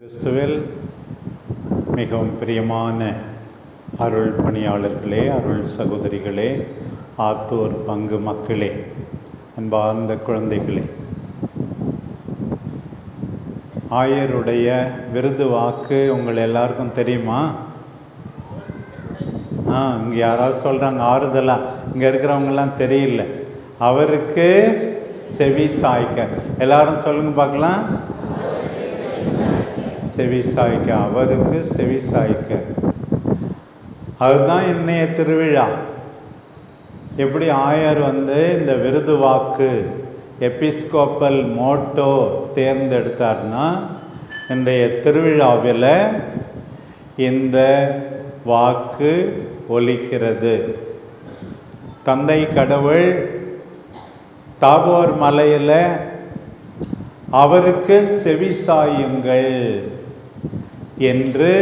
கிறிஸ்துவில் மிகவும் பிரியமான அருள் பணியாளர்களே அருள் சகோதரிகளே ஆத்தூர் பங்கு மக்களே அன்பார்ந்த குழந்தைகளே. ஆயருடைய விருது வாக்கு உங்கள் எல்லாருக்கும் தெரியுமா? ஆ இங்கே யாராவது சொல்கிறாங்க ஆறுதலாக இங்கே இருக்கிறவங்கெல்லாம் தெரியல. அவருக்கு செவி சாய்க்க. எல்லாரும் சொல்லுங்க பார்க்கலாம். செவி சாய்க்க அவருக்கு செவி சாய்க்க அதுதான் இன்றைய திருவிழா. எப்படி ஆயர் வந்து இந்த விருது வாக்கு எபிஸ்கோப்பல் மோட்டோ தேர்ந்தெடுத்தார்னா இன்றைய திருவிழாவில் இந்த வாக்கு ஒலிக்கிறது. தந்தை கடவுள் தாபோர் மலையில் அவருக்கு செவிசாயுங்கள். என்று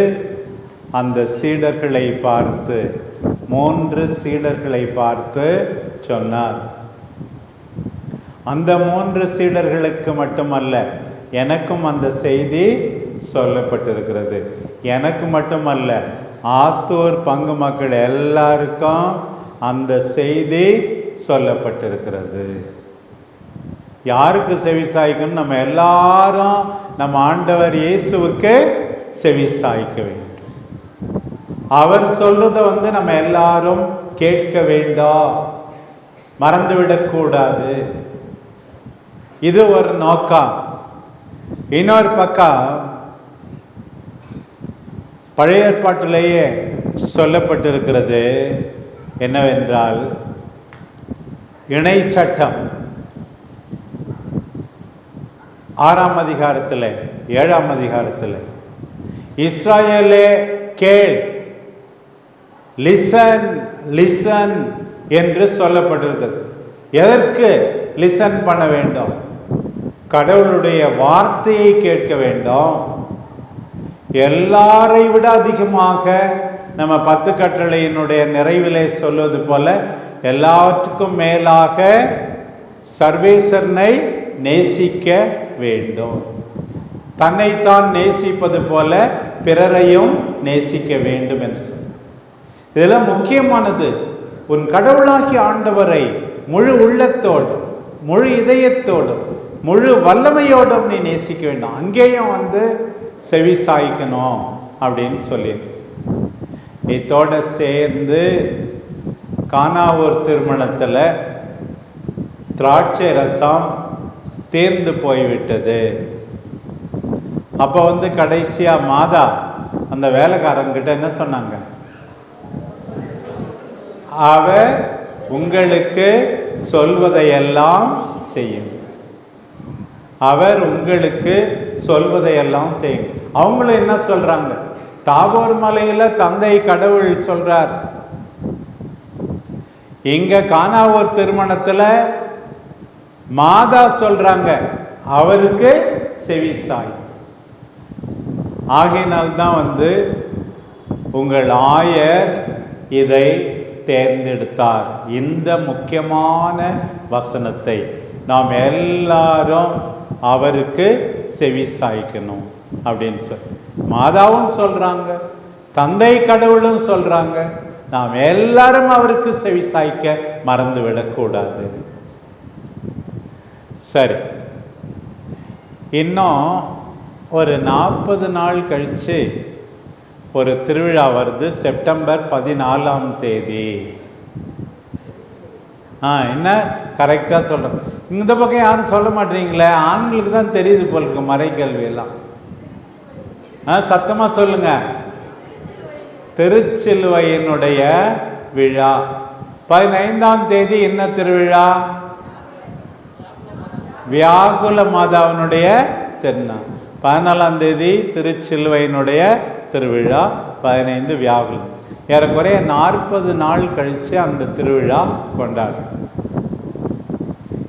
அந்த சீடர்களை பார்த்து மூன்று சீடர்களை பார்த்து சொன்னார். அந்த மூன்று சீடர்களுக்கு மட்டுமல்ல எனக்கும் அந்த செய்தி சொல்லப்பட்டிருக்கிறது. எனக்கு மட்டுமல்ல ஆத்தூர் பங்கு மக்கள் எல்லாருக்கும் அந்த செய்தி சொல்லப்பட்டிருக்கிறது. யாருக்கு செவி சாய்க்கணும் நம்ம எல்லாரும் நம்ம ஆண்டவர் இயேசுவுக்கு செவி சாய்க்க வேண்டும். அவர் சொல்றத வந்து நம்ம எல்லாரும் கேட்க வேண்டாம் மறந்துவிடக்கூடாது இது ஒரு நோக்கம். இன்னொரு பக்கம் பழைய ஏற்பாட்டிலேயே சொல்லப்பட்டிருக்கிறது என்னவென்றால் இணை சட்டம். ஆறாம் அதிகாரத்தில் ஏழாம் அதிகாரத்தில் இஸ்ராயேலே கேள். லிசன் லிசன் என்று சொல்லப்பட்டிருக்கிறது எதற்கு லிசன் பண்ண வேண்டும்? கடவுளுடைய வார்த்தையை கேட்க வேண்டும். எல்லாரை விட அதிகமாக நம்ம பத்து கட்டளையினுடைய நிறைவிலே சொல்வது போல எல்லாவற்றுக்கும் மேலாக சர்வேசனை நேசிக்க வேண்டும். தன்னைத்தான் நேசிப்பது போல பிறரையும் நேசிக்க வேண்டும் என்று சொன்னார். இதெல்லாம் முக்கியமானது உன் கடவுளாகி ஆண்டவரை முழு உள்ளத்தோடும் முழு இதயத்தோடும் முழு வல்லமையோடும் நீ நேசிக்க வேண்டும். அங்கேயும் வந்து செவி சாய்க்கணும் அப்படின்னு சொல்லி இதோட சேர்ந்து கானாவூர் திருமணத்தில் திராட்சை ரசம் தேர்ந்து போய்விட்டது. அப்போ வந்து கடைசியாக மாதா அந்த வேலைக்காரங்கிட்ட என்ன சொன்னாங்க? அவர் உங்களுக்கு சொல்வதையெல்லாம் செய்யும் அவர் உங்களுக்கு சொல்வதையெல்லாம் செய்யும் அவங்களும் என்ன சொல்றாங்க? தாபோர் மலையில் தந்தை கடவுள் சொல்றார். இங்க கானாவூர் திருமணத்தில் மாதா சொல்றாங்க. அவருக்கு செவி ஆகையினால்தான் வந்து உங்கள் ஆயர் இதை தேர்ந்தெடுத்தார். இந்த முக்கியமான வசனத்தை நாம் எல்லாரும் அவருக்கு செவி சாய்க்கணும் அப்படின்னு சொல்லி மாதாவும் சொல்கிறாங்க தந்தை கடவுளும் சொல்கிறாங்க நாம் எல்லாரும் அவருக்கு செவி சாய்க்க மறந்து விடக்கூடாது. சரி இன்னும் ஒரு நாற்பது நாள் கழித்து ஒரு திருவிழா வருது செப்டம்பர் பதினாலாம் தேதி. ஆ என்ன? கரெக்டாக சொல்கிறேன் இந்த பக்கம் யாரும் சொல்ல மாட்டீங்களே? ஆண்களுக்கு தான் தெரியுது போல் இருக்கு மறைக்கல்வி எல்லாம் ஆ சத்தமாக சொல்லுங்க. திருச்சிலுவையினுடைய விழா. பதினைந்தாம் தேதி என்ன திருவிழா? வியாகுல மாதாவினுடைய திருநாள். பதினாலாம் தேதி திருச்சிலுவையினுடைய திருவிழா பதினைந்து வியாகுலம் ஏறக்குறைய நாற்பது நாள் கழித்து அந்த திருவிழா கொண்டாடும்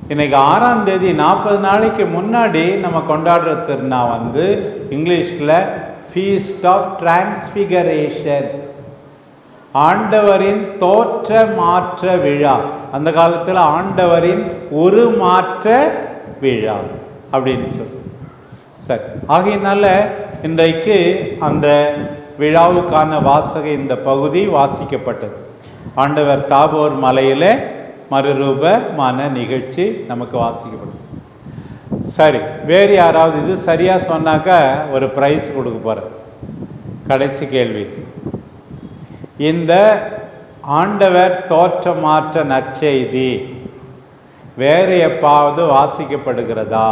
இன்னைக்கு ஆறாம் தேதி நாற்பது நாளைக்கு முன்னாடி நம்ம கொண்டாடுற திருநா வந்து இங்கிலீஷில் ஃபீஸ்ட் ஆஃப் டிரான்ஸ்ஃபிகரேஷன் ஆண்டவரின் தோற்ற மாற்ற விழா. அந்த காலத்தில் ஆண்டவரின் உருமாற்ற விழா அப்படின்னு சொல்லி. சரி. ஆகையினால இன்றைக்கு அந்த விழாவுக்கான வாசக இந்த பகுதி வாசிக்கப்பட்டது. ஆண்டவர் தாபோர் மலையிலே மறுரூபமான நிகழ்ச்சி நமக்கு வாசிக்கப்பட்டது. சரி வேறு யாராவது இது சரியாக சொன்னாக்கா ஒரு ப்ரைஸ் கொடுக்க போகிறேன் கடைசி கேள்வி. இந்த ஆண்டவர் தோற்றமாற்ற நற்செய்தி வேறு எப்பாவது வாசிக்கப்படுகிறதா?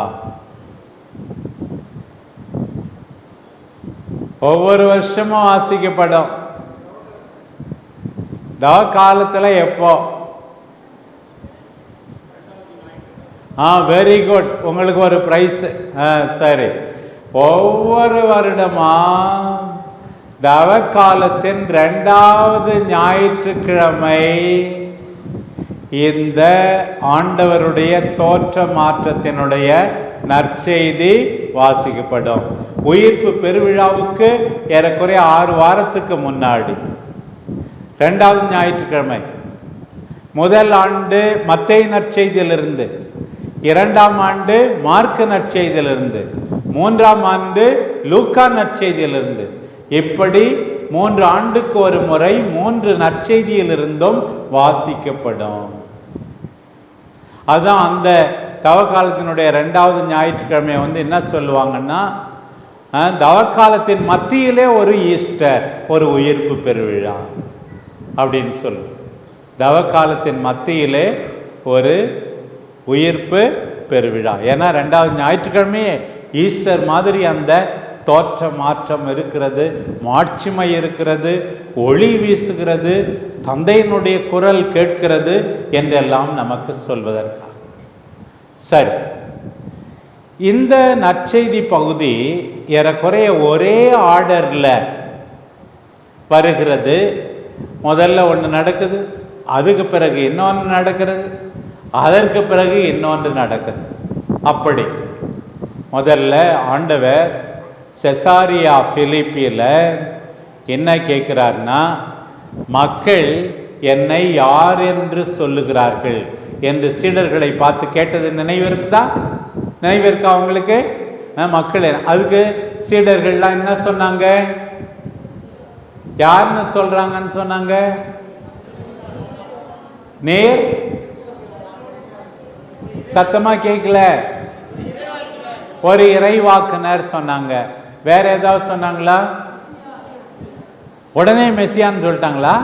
ஒவ்வொரு வருஷமும் வாசிக்கப்படும். தவ காலத்தில் எப்போ? ஆ வெரி குட் உங்களுக்கு ஒரு ப்ரைஸ் ஆ சரி. ஒவ்வொரு வருடமா? தவ காலத்தின் ரெண்டாவது ஞாயிற்றுக்கிழமை இந்த ஆண்டவருடைய தோற்ற மாற்றத்தினுடைய நற்செய்தி வாசிக்கப்படும். உயிர்ப்பு பெருவிழாவுக்கு ஏறக்குறைய ஆறு வாரத்துக்கு முன்னாடி. ரெண்டாவது ஞாயிற்றுக்கிழமை. முதல் ஆண்டு மத்தை நற்செய்தியிலிருந்து இரண்டாம் ஆண்டு மார்க்க நற்செய்தியிலிருந்து மூன்றாம் ஆண்டு லூக்கா நற்செய்தியிலிருந்து. இப்படி மூன்று ஆண்டுக்கு ஒரு முறை மூன்று நற்செய்தியிலிருந்தும் வாசிக்கப்படும். அதுதான் அந்த தவக்காலத்தினுடைய ரெண்டாவது ஞாயிற்றுக்கிழமையை வந்து என்ன சொல்லுவாங்கன்னா தவக்காலத்தின் மத்தியிலே ஒரு ஈஸ்டர் ஒரு உயிர்ப்பு பெருவிழா அப்படின்னு சொல்லு. தவக்காலத்தின் மத்தியிலே ஒரு உயிர்ப்பு பெருவிழா. ஏன்னா ரெண்டாவது ஞாயிற்றுக்கிழமையே ஈஸ்டர் மாதிரி அந்த தோற்ற மாற்றம் இருக்கிறது மாட்சிமை இருக்கிறது ஒளி வீசுகிறது தந்தையினுடைய குரல் கேட்கிறது என்றெல்லாம் நமக்கு சொல்வதற்கு சரி. இந்த நற்செய்தி பகுதி ஏறக்குறைய ஒரே ஆர்டரில் வருகிறது. முதல்ல ஒன்று நடக்குது அதுக்கு பிறகு இன்னொன்று நடக்கிறது அதற்கு பிறகு இன்னொன்று நடக்கிறது. அப்படி. முதல்ல ஆண்டவர் செசாரியா பிலிப்பியில் என்ன கேட்குறாருன்னா மக்கள் என்னை யார் என்று சொல்லுகிறார்கள்? என்று சீடர்களை பார்த்து கேட்டது நினைவு இருக்குதா நினைவு இருக்கா அவங்களுக்கு மக்கள் அதுக்கு சீடர்கள்லாம் என்ன சொன்னாங்க? யாருன்னு சொல்றாங்கன்னு சொன்னாங்க? நேர்? சத்தமா கேட்கல ஒரு இறைவாக்குனர் சொன்னாங்க. வேற ஏதாவது சொன்னாங்களா? உடனே மெஸ்ஸியான்னு சொல்லிட்டாங்களா?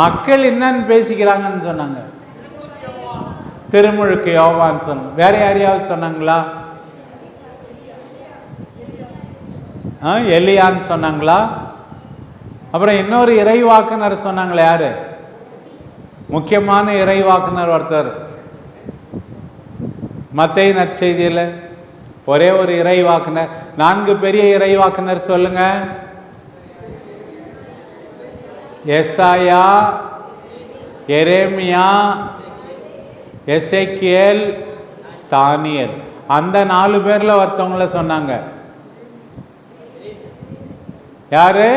மக்கள் என்னன்னு பேசிக்கிறாங்கன்னு சொன்னாங்க. திருமுழுக்கு யோவான் சொன்ன வேற யாரையாவது சொன்னாங்களா? ஆ, எலியான்னு சொன்னாங்களா? அப்புறம் இன்னொரு இறைவாக்குனர் சொன்னாங்களே யாரு? முக்கியமான இறைவாக்குனர் ஒருத்தர். மத்திய நற்செய்தியில் ஒரே ஒரு இறைவாக்குனர். நான்கு பெரிய இறைவாக்குனர் சொல்லுங்க. Isaiah Jeremiah Ezekiel Daniel. அந்த நாலு பேரில் ஒருத்தவங்கள சொன்னாங்க. யாரு?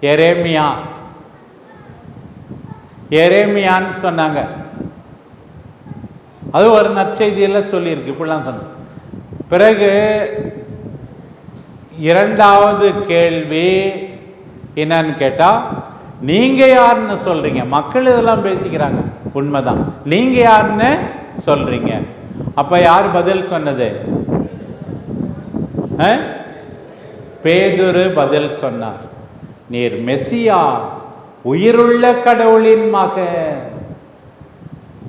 எரேமியா. எரேமியான்னு சொன்னாங்க. அது ஒரு நற்செய்தியில் சொல்லியிருக்கு. இப்படிலாம் சொன்ன பிறகு இரண்டாவது கேள்வி என்னன்னு கேட்டால் நீங்கள் யாருன்னு சொல்கிறீங்க மக்கள் இதெல்லாம் பேசிக்கிறாங்க. உண்மைதான். நீங்கள் யாருன்னு சொல்கிறீங்க அப்போ யார் பதில் சொன்னது? ஆ? பேதுரு பதில் சொன்னார். நீர் மெஸ்ஸியா உயிருள்ள கடவுளின் மக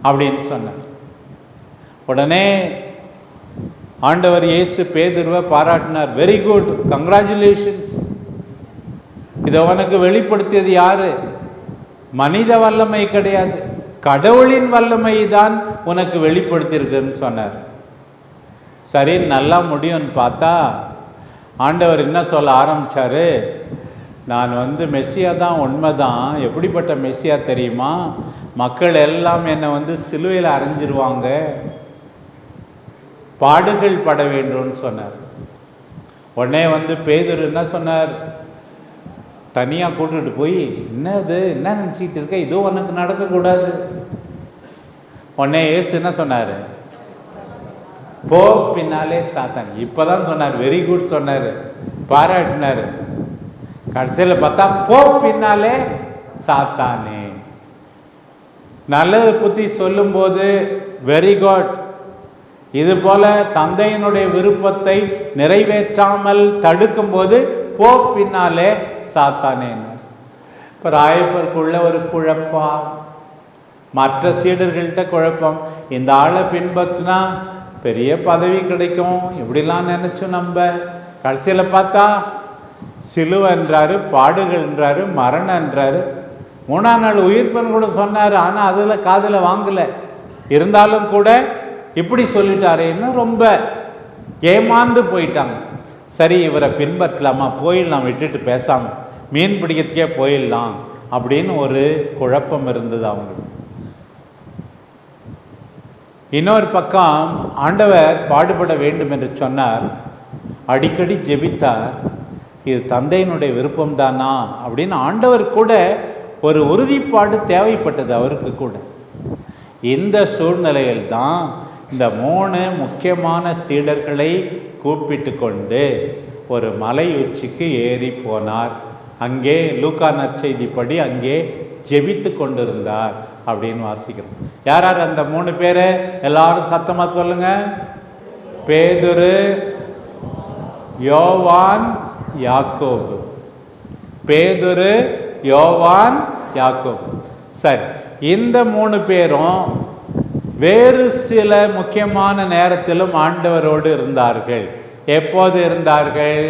அப்படின்னு சொன்னார். உடனே ஆண்டவர் இயேசு பேதுருவை பாராட்டினார். வெரி குட் கங்க்ராச்சுலேஷன்ஸ் இதை உனக்கு வெளிப்படுத்தியது யாரு? மனித வல்லமை கிடையாது. கடவுளின் வல்லமை தான் உனக்கு வெளிப்படுத்தியிருக்குன்னு சொன்னார். சரி நல்லா முடியும்னு பார்த்தா ஆண்டவர் என்ன சொல்ல ஆரம்பிச்சாரு? நான் வந்து மெஸ்ஸியா தான் உண்மைதான். எப்படிப்பட்ட மெஸ்ஸியா தெரியுமா? மக்கள் எல்லாம் என்னை வந்து சிலுவையில் அரைஞ்சிருவாங்க. பாடுகள் பட வேண்டும்னு சொன்னார். உடனே வந்து பேதர் என்ன சொன்னார்? தனியாக கூட்டுட்டு போய் என்னது? என்ன நினச்சிக்கிட்டு இருக்க? இது உனக்கு நடக்கக்கூடாது. உடனே ஏசு என்ன சொன்னார்? போ பின்னாலே சாத்தான். இப்பதான் சொன்னார் வெரி குட் சொன்னார் பாராட்டினார். கடைசியில் பார்த்தா போ பின்னாலே சாத்தானே. நல்லது பற்றி சொல்லும்போது வெரி குட் இது போல தந்தையினுடைய விருப்பத்தை நிறைவேற்றாமல் தடுக்கும்போது போ பின்னாலே சாத்தானேன்னு இப்போ ராயப்பருக்குள்ள ஒரு குழப்பம். மற்ற சீடர்கள்ட்ட குழப்பம். இந்த ஆளை பின்பற்றினா பெரிய பதவி கிடைக்கும். இப்படிலாம் நினச்சோம் நம்ம கடைசியில் பார்த்தா சிலுவன்றாரு பாடுகள்ன்றாரு மரணன்றாரு மூணாம் நாள் உயிர்ப்பன் கூட சொன்னார் ஆனால் அதில் காதில் வாங்கலை. இருந்தாலும் கூட இப்படி சொல்லிட்டாரேன்னு ரொம்ப ஏமாந்து போயிட்டாங்க. சரி இவரை பின்பற்றலாமா? போயிடலாம் விட்டுட்டு பேசாமல் மீன் பிடிக்கிறதுக்கே போயிடலாம் அப்படின்னு ஒரு குழப்பம் இருந்தது அவங்களுக்கு. இன்னொரு பக்கம் ஆண்டவர் பாடுபட வேண்டும் என்று சொன்னார். அடிக்கடி ஜெபித்தார். இது தந்தையினுடைய விருப்பம்தானா அப்படின்னு ஆண்டவர் கூட ஒரு உறுதிப்பாடு தேவைப்பட்டது அவருக்கு கூட. இந்த சூழ்நிலையில் தான் இந்த மூணு முக்கியமான சீடர்களை கூப்பிட்டு கொண்டு ஒரு மலை உச்சிக்கு ஏறி போனார். அங்கே லூக்கா நற்செய்திப்படி அங்கே ஜெபித்து கொண்டிருந்தார் அப்படின்னு வாசிக்கிறோம். யார் யார் அந்த மூணு பேர்? எல்லாரும் சத்தமாக சொல்லுங்க. பேதுரு யோவான் யாக்கோபு. பேதுரு யோவான் யாக்கோபு. சரி இந்த மூணு பேரும் வேறு சில முக்கியமான நேரத்திலும் ஆண்டவரோடு இருந்தார்கள். எப்போது இருந்தார்கள்?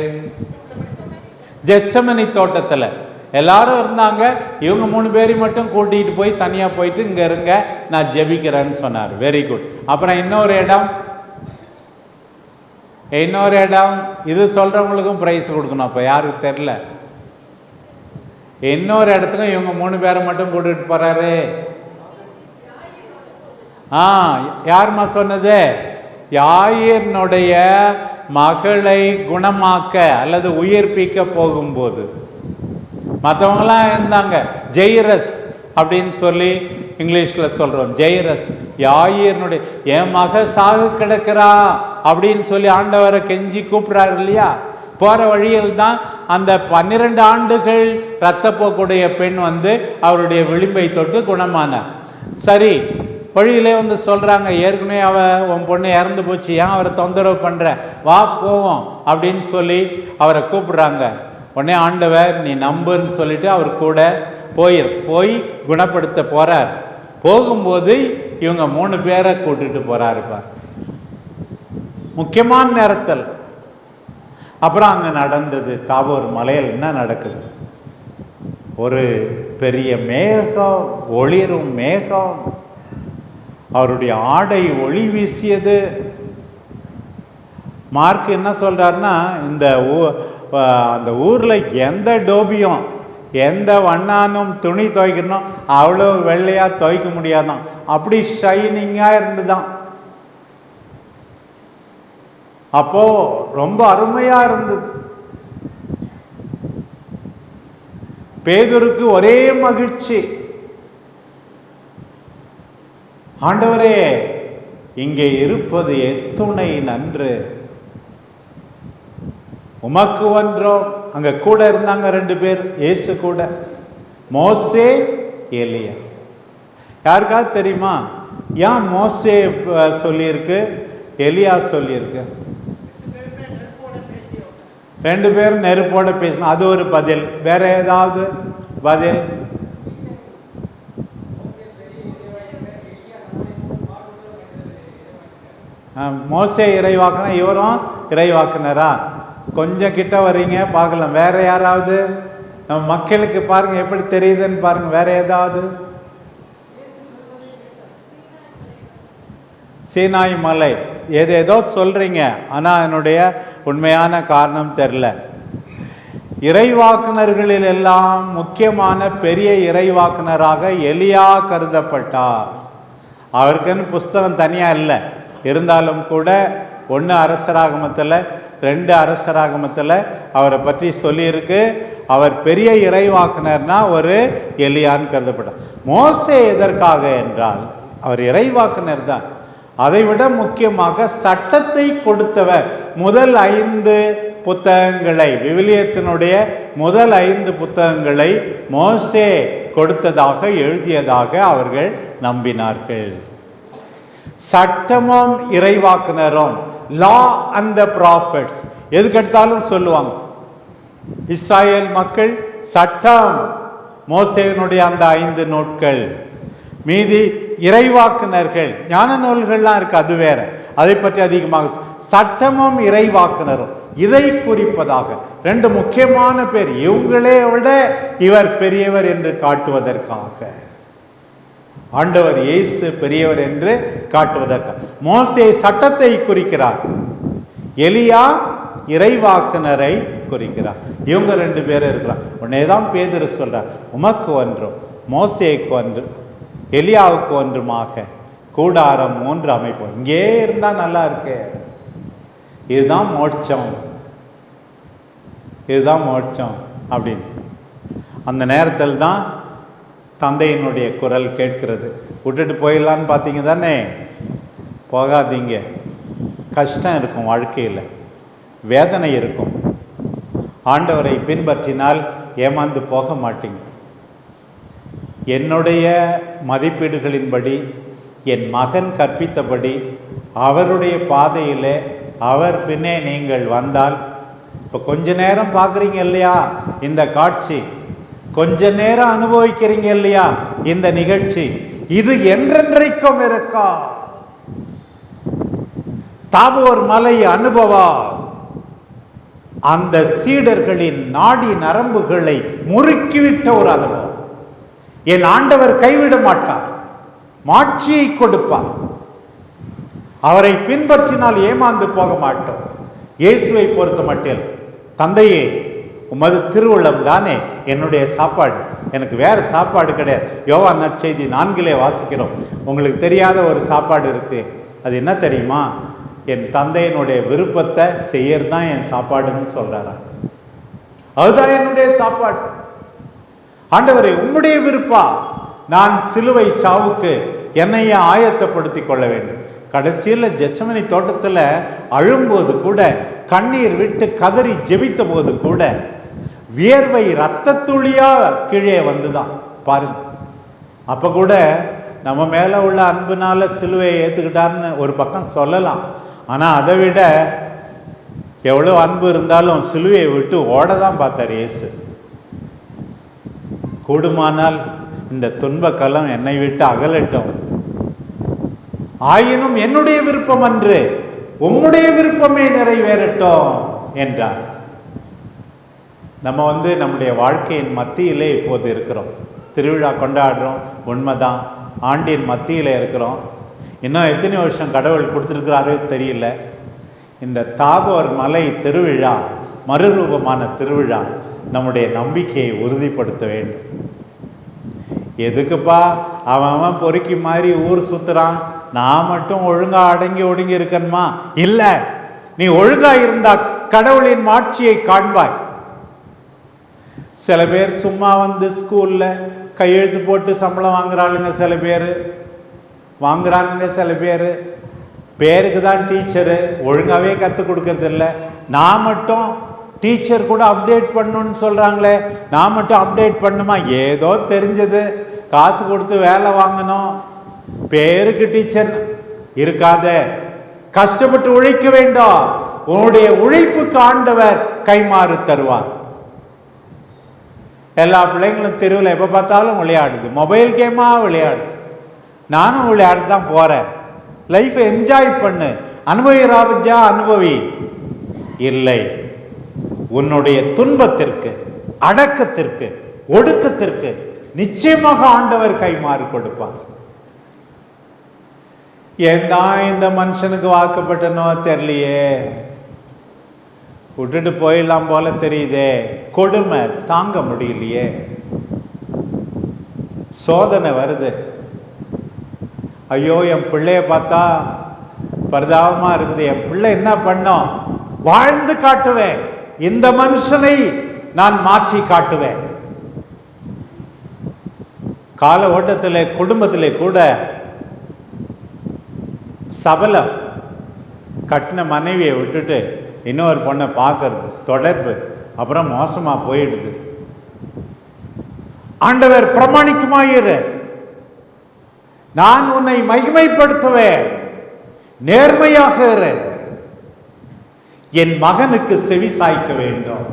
ஜெஸ்ஸமனி தோட்டத்தில். எல்லாரும் இருந்தாங்க. இவங்க மூணு பேரையும் மட்டும் கூட்டிகிட்டு போய் தனியாக போயிட்டு இங்கே இருங்க நான் ஜெபிக்கிறேன்னு சொன்னார். வெரி குட் அப்புறம் இன்னொரு இடம். இன்னொரு இடம். இது சொல்கிறவங்களுக்கும் ப்ரைஸ் கொடுக்கணும். அப்போ யாருக்கு தெரில இன்னொரு இடத்துக்கும் இவங்க மூணு பேரை மட்டும் கூட்டிகிட்டு போகிறாரு ஆ யாரும்மா சொன்னது? யாயினுடைய மகளை குணமாக்க அல்லது உயிர்ப்பிக்க போகும்போது. மற்றவங்களாம் இருந்தாங்க ஜெய்ரஸ் அப்படின்னு சொல்லி இங்கிலீஷில் சொல்கிறோம் ஜெய்ரஸ் யாயிரனுடைய என் மக சாகு கிடக்கிறா அப்படின்னு சொல்லி ஆண்டவரை கெஞ்சி கூப்பிட்றாரு இல்லையா? போகிற வழியில் தான் அந்த பன்னிரெண்டு ஆண்டுகள் இரத்தப்போக்குடைய பெண் வந்து அவருடைய விளிம்பை தொட்டு குணமானார். சரி வழியிலே வந்து சொல்கிறாங்க ஏற்கனவே அவ உன் பொண்ணு இறந்து போச்சு ஏன் அவரை தொந்தரவு பண்ணுற வா போவோம் அப்படின்னு சொல்லி அவரை கூப்பிடுறாங்க. உடனே ஆண்டவர் நீ நம்புன்னு சொல்லிட்டு அவர் கூட போயிர் போய் குணப்படுத்த போகிறார் போகும்போது இவங்க மூணு பேரை கூட்டிட்டு போகிறாரு பார். முக்கியமான நேரத்தில். அப்புறம் அங்கே நடந்தது தாபூர் மலையில் என்ன நடக்குது? ஒரு பெரிய மேகம் ஒளிரும் மேகம். அவருடைய ஆடை ஒளி வீசியது. மார்க் என்ன சொல்கிறாருன்னா இந்த ஊ அந்த ஊரில் எந்த டோபியும் எந்த வண்ணானும் துணி துவைக்கணும் அவ்வளோ வெள்ளையாக துவைக்க முடியாதான். அப்படி ஷைனிங்காக இருந்துதான். அப்போது ரொம்ப அருமையாக இருந்தது. பேதூருக்கு ஒரே மகிழ்ச்சி. ஆண்டவரே இங்கே இருப்பது எத்துணை நன்று. உமக்கு ஒன்றோம். அங்க கூட இருந்தாங்க ரெண்டு பேர் இயேசு கூட. மோசே எலியா. யாருக்காவது தெரியுமா? ஏன் மோசே சொல்லியிருக்கு? எலியா சொல்லியிருக்கு. ரெண்டு பேரும் நெருப்போட பேசணும் அது ஒரு பதில். வேற ஏதாவது பதில்? மோசே இறைவாக்குனா இவரும் இறைவாக்குனரா? கொஞ்சம் கிட்ட வர்றீங்க பார்க்கலாம். வேற யாராவது? நம்ம மக்களுக்கு பாருங்க எப்படி தெரியுதுன்னு பாருங்க வேற ஏதாவது? சீனாய் மலை. ஏதேதோ சொல்றீங்க ஆனால் என்னுடைய உண்மையான காரணம் தெரில இறைவாக்குனர்களில் எல்லாம் முக்கியமான பெரிய இறைவாக்குனராக எலியா கருதப்பட்டார். அவருக்குன்னு புஸ்தகம் தனியாக இல்லை. இருந்தாலும் கூட ஒன்று அரசராகமத்தில் ரெண்டு அரசராகமத்தில் அவரை பற்றி சொல்லியிருக்கு. அவர் பெரிய இறைவாக்குனர்னா ஒரு எலியான்னு கருதப்படும். மோசே எதற்காக என்றால் அவர் இறைவாக்குனர் தான் அதைவிட முக்கியமாக சட்டத்தை கொடுத்தவர் முதல் ஐந்து புத்தகங்களை விவிலியத்தினுடைய முதல் ஐந்து புத்தகங்களை மோசே கொடுத்ததாக எழுதியதாக அவர்கள் நம்பினார்கள். சட்டமும் இறைவாக்குனரும். லா அண்ட் த ப்ராஃபிட்ஸ் எதுக்கெடுத்தாலும் சொல்லுவாங்க. இஸ்ராயேல் மக்கள் சட்டம். மோசேவனுடைய அந்த ஐந்து நூட்கள் மீதி இறைவாக்குனர்கள். ஞான நூல்கள்லாம் இருக்கு அது வேற. அதை பற்றி அதிகமாக சட்டமும் இறைவாக்குனரும். இதை குறிப்பதாக. ரெண்டு முக்கியமான பேர். இவங்களே விட இவர் பெரியவர் என்று காட்டுவதற்காக. ஆண்டவர் இயேசு பெரியவர் என்று காட்டுவதற்காக மோசே சட்டத்தை குறிக்கிறார். எலியா இறைவாக்குனரை குறிக்கிறார். இவங்க ரெண்டு பேரும் இருக்கிறார். உடனே தான் பேதுரு சொல்றார். உமக்கு ஒன்றும் மோசேக்கு ஒன்று எலியாவுக்கு ஒன்றுமாக கூடாரம் மூன்று அமைப்போம் இங்கே இருந்தால் நல்லா இருக்கு. இதுதான் மோட்சம். இதுதான் மோட்சம் அப்படின்னு. அந்த நேரத்தில் தான் தந்தையினுடைய குரல் கேட்கிறது. விட்டுட்டு போயிடலான்னு பார்த்தீங்க தானே? போகாதீங்க. கஷ்டம் இருக்கும் வாழ்க்கையில். வேதனை இருக்கும். ஆண்டவரை பின்பற்றினால் ஏமாந்து போக மாட்டீங்க. என்னுடைய மதிப்பீடுகளின்படி என் மகன் கற்பித்தபடி அவருடைய பாதையில் அவர் பின்னே நீங்கள் வந்தால் இப்போ கொஞ்ச நேரம் பார்க்குறீங்க இல்லையா? இந்த காட்சி. கொஞ்ச நேரம் அனுபவிக்கிறீங்க இல்லையா? இந்த நிகழ்ச்சி. இது என்றென்றைக்கும் இருக்கா? தாபோர் மலை அனுபவா? அந்த சீடர்களின் நாடி நரம்புகளை முறுக்கிவிட்ட ஒரு அனுபவம். என் ஆண்டவர் கைவிட மாட்டார். மாட்சியை கொடுப்பார். அவரை பின்பற்றினால் ஏமாந்து போக மாட்டோம். இயேசுவை பொறுத்த மட்டில். தந்தையே உமது திருவுள்ளம் தானே என்னுடைய சாப்பாடு. எனக்கு வேறு சாப்பாடு கிடையாது. யோவா நற்செய்தி நான்கிலே வாசிக்கிறோம். உங்களுக்கு தெரியாத ஒரு சாப்பாடு இருக்குது அது என்ன தெரியுமா? என் தந்தையினுடைய விருப்பத்தை செய்யறது தான் என் சாப்பாடுன்னு சொல்கிறாரா அதுதான் என்னுடைய சாப்பாடு. ஆண்டவரை உம்முடைய விருப்பா? நான் சிலுவை சாவுக்கு என்னையே ஆயத்தப்படுத்தி கொள்ள வேண்டும். கடைசியில் ஜெசமனி தோட்டத்தில் அழும்போது கூட கண்ணீர் விட்டு கதறி ஜெபித்த போது கூட வியர்வை ரத்த துளியா கீழே வந்துதான் பாருங்க. அப்ப கூட நம்ம மேல உள்ள அன்புனால சிலுவையை ஏத்துக்கிட்டாருன்னு ஒரு பக்கம் சொல்லலாம். ஆனா அதை விட எவ்வளோ அன்பு இருந்தாலும் சிலுவையை விட்டு ஓட தான் பார்த்தார் இயேசு. கூடுமானால் இந்த துன்ப கலம் என்னை விட்டு அகலட்டும். ஆயினும் என்னுடைய விருப்பம் அன்று உம்முடைய விருப்பமே நிறைவேறட்டும் என்றார். நம்ம வந்து நம்முடைய வாழ்க்கையின் மத்தியிலே இப்போது இருக்கிறோம். திருவிழா கொண்டாடுறோம். உண்மைதான். ஆண்டின் மத்தியில் இருக்கிறோம். இன்னும் எத்தனை வருஷம் கடவுள் கொடுத்துருக்கிறாரோ தெரியல. இந்த தாபோர் மலை திருவிழா மறுரூபமான திருவிழா நம்முடைய நம்பிக்கையை உறுதிப்படுத்த வேண்டும். எதுக்குப்பா? அவன் அவன் பொறுக்கி மாதிரி ஊர் சுற்றுறான் நான் மட்டும் ஒழுங்காக அடங்கி ஒடுங்கி இருக்கணுமா? இல்லை. நீ ஒழுங்காக இருந்தால் கடவுளின் மாட்சியை காண்பாய். சில பேர் சும்மா வந்து ஸ்கூலில் கையெழுத்து போட்டு சம்பளம் வாங்குறாளுங்க சில பேர். வாங்குறாங்க சில பேர். பேருக்கு தான் டீச்சரு. ஒழுங்காகவே கற்றுக் கொடுக்கறதில்ல நான் மட்டும் டீச்சர் கூட அப்டேட் பண்ணணும்னு சொல்கிறாங்களே நான் மட்டும் அப்டேட் பண்ணுமா? ஏதோ தெரிஞ்சது. காசு கொடுத்து வேலை வாங்கணும். பேருக்கு டீச்சர் இருக்காத. கஷ்டப்பட்டு உழைக்க வேண்டும். உன்னுடைய உழைப்புக்கு ஆண்டவர் கைமாறு தருவார். எல்லா பிள்ளைங்களும் தெருவில் எப்போ பார்த்தாலும் விளையாடுது. மொபைல் கேமாக விளையாடுது. நானும் விளையாட தான் போகிறேன் லைஃப்பை என்ஜாய் பண்ணு. அனுபவி ராபஜா அனுபவி. இல்லை. உன்னுடைய துன்பத்திற்கு அடக்கத்திற்கு ஒடுக்கத்திற்கு நிச்சயமாக ஆண்டவர் கைமாறு கொடுப்பார். ஏன் தான் இந்த மனுஷனுக்கு வாக்கப்பட்டனோ தெரியலையே? விட்டுட்டு போயிடலாம் போல தெரியுதே. கொடுமை தாங்க முடியலையே. சோதனை வருது. ஐயோ என் பிள்ளைய பார்த்தா பரிதாபமாக இருக்குது. என் பிள்ளை என்ன பண்ணோம்? வாழ்ந்து காட்டுவேன். இந்த மனுஷனை நான் மாற்றி காட்டுவேன். கால ஓட்டத்தில் குடும்பத்தில் கூட சபலம் கட்டின மனைவியை விட்டுட்டு இன்னொரு பொண்ணை பார்க்கறது தொடர்பு அப்புறம் மோசமாக போயிடுது. ஆண்டவர் பிரமாணிக்குமாயிரு. நான் உன்னை மகிமைப்படுத்துவேன் நேர்மையாக இரு. என் மகனுக்கு செவி சாய்க்க வேண்டும்.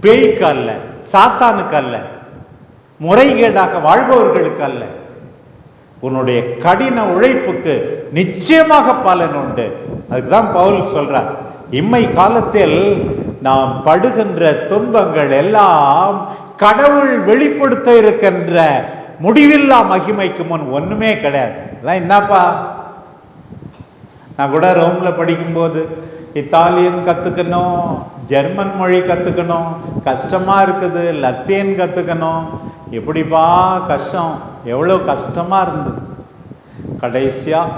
பேய்க்கு அல்ல சாத்தானுக்கு அல்ல முறைகேடாக வாழ்பவர்களுக்கு அல்ல. உன்னுடைய கடின உழைப்புக்கு நிச்சயமாக பலன் உண்டு. அதுக்குதான் பவுல் சொல்றார் இம்மை காலத்தில் நாம் படுகின்ற துன்பங்கள் எல்லாம் கடவுள் வெளிப்படுத்த இருக்கின்ற முடிவில்லா மகிமைக்கு முன் ஒண்ணுமே கிடையாது. அதான் என்னப்பா? நான் கூட ரோமில் படிக்கும்போது இத்தாலியன் கற்றுக்கணும் ஜெர்மன் மொழி கற்றுக்கணும் கஷ்டமாக இருக்குது லத்தீன் கற்றுக்கணும் எப்படிப்பா கஷ்டம்? எவ்வளோ கஷ்டமாக இருந்தது. கடைசியாக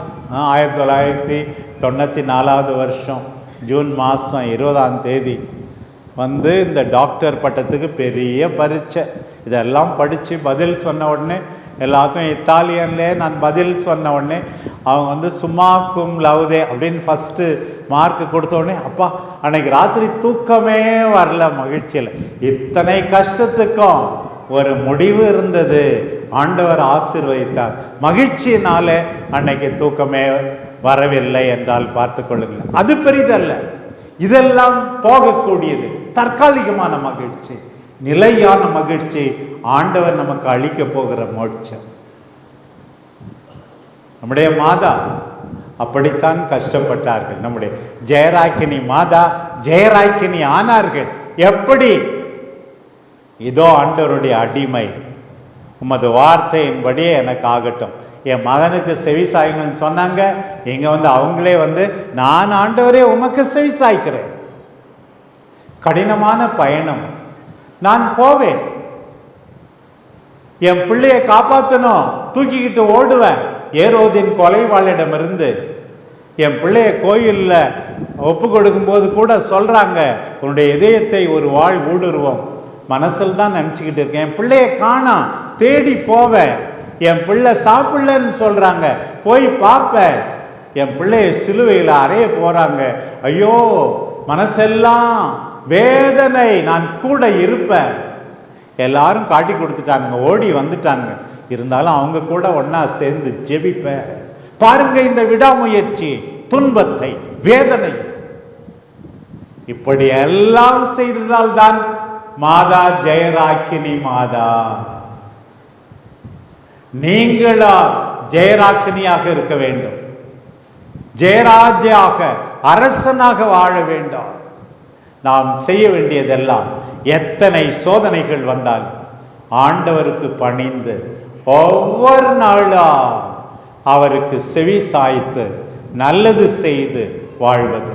ஆயிரத்தி தொள்ளாயிரத்தி தொண்ணூற்றி நாலாவது வருஷம். ஜூன் மாதம் இருபதாம் தேதி வந்து இந்த டாக்டர் பட்டத்துக்கு பெரிய பரீட்சை. இதெல்லாம் படித்து பதில் சொன்ன உடனே எல்லாத்தையும் இத்தாலியன்லே நான் பதில் சொன்ன உடனே அவங்க வந்து சும்மாக்கும் லவ்தே அப்படின்னு ஃபஸ்ட்டு மார்க் கொடுத்த உடனே அப்பா அன்னைக்கு ராத்திரி தூக்கமே வரல மகிழ்ச்சியில். இத்தனை கஷ்டத்துக்கும் ஒரு முடிவு இருந்தது. ஆண்டவர் ஆசிர்வதித்தார். மகிழ்ச்சியினால அன்னைக்கு தூக்கமே வரவில்லை என்றால் பார்த்து கொள்ளுங்கள் அது பெரிதல்ல. இதெல்லாம் போகக்கூடியது. தற்காலிகமான மகிழ்ச்சி. நிலையான மகிழ்ச்சி. ஆண்டவர் நமக்கு அளிக்க போகிற மோட்சம். நம்முடைய மாதா அப்படித்தான் கஷ்டப்பட்டார்கள். நம்முடைய ஜெயராக்கினி மாதா ஜெயராக்கினி ஆனார்கள். எப்படி? இதோ ஆண்டவருடைய அடிமை. உமது வார்த்தையின்படியே எனக்கு ஆகட்டும். என் மகனுக்கு செவி சாய்ங்கன்னு சொன்னாங்க. இங்கே வந்து அவங்களே வந்து நான் ஆண்டவரே உமக்கு செவி சாய்க்கிறேன். கடினமான பயணம். நான் போவேன். என் பிள்ளையை காப்பாற்றணும் தூக்கிக்கிட்டு ஓடுவேன். ஏரோதின் கொலைவாளிடமிருந்து என் பிள்ளைய கோயிலில் ஒப்பு கொடுக்கும்போது கூட சொல்கிறாங்க உன்னுடைய இதயத்தை ஒரு வாழ் ஊடுருவோம். மனசில் தான் நினச்சிக்கிட்டு இருக்கேன். என் பிள்ளைய காணாம் தேடி போவேன். என் பிள்ளை சாப்பிடலன்னு சொல்கிறாங்க போய் பார்ப்பேன். என் பிள்ளைய சிலுவையில் அறைய போகிறாங்க ஐயோ மனசெல்லாம் வேதனை. நான் கூட இருப்பேன். எல்லாரும் காட்டி கொடுத்துட்டானுங்க. ஓடி வந்துட்டானுங்க. இருந்தாலும் அவங்க கூட ஒன்றா சேர்ந்து ஜெபிப்பேன். பாருங்க இந்த விடாமுயற்சி துன்பத்தை வேதனை இப்படி எல்லாம் செய்ததால் தான் மாதா ஜெயராக்கினி மாதா. நீங்களா ஜெயராக்கினியாக இருக்க வேண்டும். ஜெயராஜாக அரசனாக வாழ வேண்டும். நாம் செய்ய வேண்டியதெல்லாம் எத்தனை சோதனைகள் வந்தாலும் ஆண்டவருக்கு பணிந்து ஒவ்வொரு நாளா அவருக்கு செவி சாய்த்து நல்லது செய்து வாழ்வது.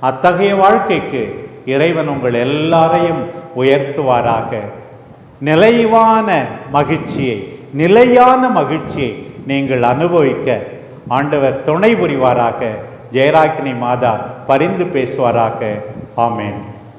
அத்தகைய வாழ்க்கைக்கு இறைவன் உங்கள் எல்லாரையும் உயர்த்துவாராக. நிலைவான மகிழ்ச்சியை நிலையான மகிழ்ச்சியை நீங்கள் அனுபவிக்க ஆண்டவர் துணை புரிவாராக. ஜெயராக்கினி மாதா பரிந்து பேசுவாராக. ஆமேன்.